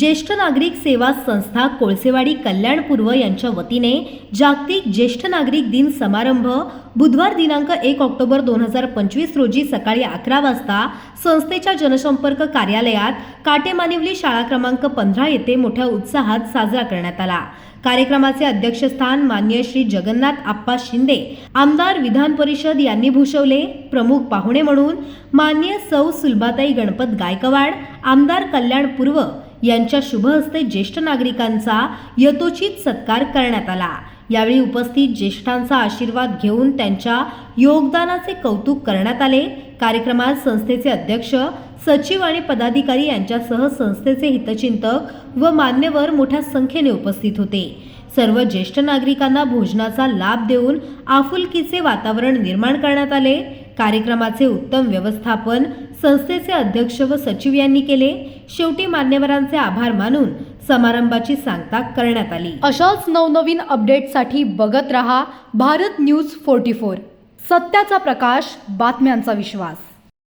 ज्येष्ठ नागरिक सेवा संस्था कोळसेवाडी कल्याणपूर्व यांच्या वतीने जागतिक ज्येष्ठ नागरिक दिन समारंभ बुधवार दिनांक एक ऑक्टोबर दोन हजार पंचवीस रोजी सकाळी अकरा वाजता संस्थेच्या जनसंपर्क कार्यालयात काटेमानिवली शाळा क्रमांक पंधरा येथे मोठ्या उत्साहात साजरा करण्यात आला. कार्यक्रमाचे अध्यक्षस्थान मान्य श्री जगन्नाथ आप्पा शिंदे आमदार विधान परिषद यांनी भूषवले. प्रमुख पाहुणे म्हणून मान्य सौ सुलभाताई गणपत गायकवाड आमदार कल्याण पूर्व यांच्या शुभ हस्ते ज्येष्ठ नागरिकांचा यथोचित सत्कार करण्यात आला. यावेळी उपस्थित ज्येष्ठांचा आशीर्वाद घेऊन त्यांच्या योगदानाचे कौतुक करण्यात आले. कार्यक्रमात संस्थेचे अध्यक्ष सचिव आणि पदाधिकारी यांच्यासह संस्थेचे हितचिंतक व मान्यवर मोठ्या संख्येने उपस्थित होते. सर्व ज्येष्ठ नागरिकांना भोजनाचा लाभ देऊन आफुलकीचे वातावरण निर्माण करण्यात आले. कार्यक्रमाचे उत्तम व्यवस्थापन संस्थेचे अध्यक्ष व सचिव यांनी केले. शेवटी मान्यवरांचे आभार मानून समारंभाची सांगता करण्यात आली. अशाच नवनवीन अपडेटसाठी बघत रहा भारत न्यूज फोर्टी फोर. सत्याचा प्रकाश बातम्यांचा विश्वास.